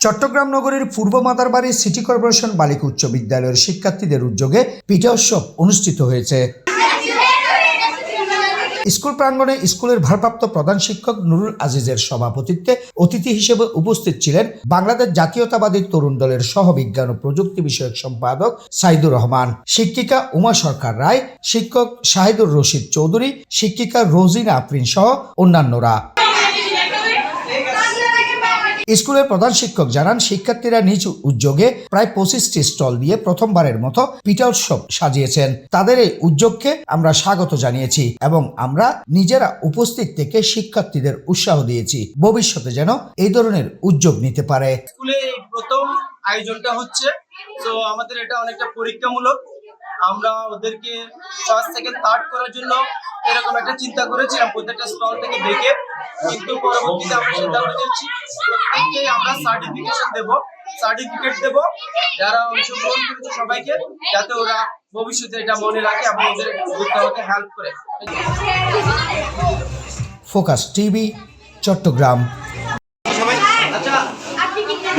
চট্টগ্রাম নগরীর পূর্ব Madarbari city corporation বালিকা উচ্চ বিদ্যালয়ের শিক্ষার্থীদের উদ্যোগে পিঠা উৎসব অনুষ্ঠিত হয়েছে। স্কুল প্রাঙ্গণে স্কুলের ভারপ্রাপ্ত প্রধান শিক্ষক নুরুল আজিজের সভাপতিত্বে অতিথি হিসেবে উপস্থিত ছিলেন বাংলাদেশ জাতীয়তাবাদী তরুণ দলের সহবিজ্ঞান ও প্রযুক্তি বিষয়ক সম্পাদক সাইদুর রহমান, শিক্ষিকা উমা সরকার রায়, শিক্ষক শাহিদুর রশিদ চৌধুরী, শিক্ষিকা রোজিনা আফরিন সহ অন্যান্যরা। স্কুলের প্রধান শিক্ষক জানান, শিক্ষার্থীরা নিজ উদ্যোগে প্রায় পঁচিশটি স্টল দিয়ে প্রথমবারের মতো পিঠা উৎসব সাজিয়েছেন। তাদের এই উদ্যোগকে আমরা স্বাগত জানিয়েছি এবং আমরা নিজেরা উপস্থিত থেকে শিক্ষার্থীদের উৎসাহ দিয়েছি। ভবিষ্যতে যেন এই ধরনের উদ্যোগ নিতে পারে। স্কুলে প্রথম আয়োজনটা হচ্ছে, তো আমাদের এটা অনেকটা পরীক্ষামূলক। আমরা ওদেরকে ফার্স্ট সেকেন্ড থার্ড করার জন্য এরকম একটা চিন্তা করেছিলাম, প্রত্যেকটা স্টল থেকে দেখে। কিন্তু পরবর্তীতে আমরা সিদ্ধান্ত নিয়েছি প্রত্যেককে আমরা সার্টিফিকেশন দেব সার্টিফিকেট দেব। যারা অংশগ্রহণ করেছে সবাইকে, যাতে ওরা ভবিষ্যতে এটা মনে রাখে এবং ওদের উদ্যোগকে হেল্প করে। Focus TV, Chittagong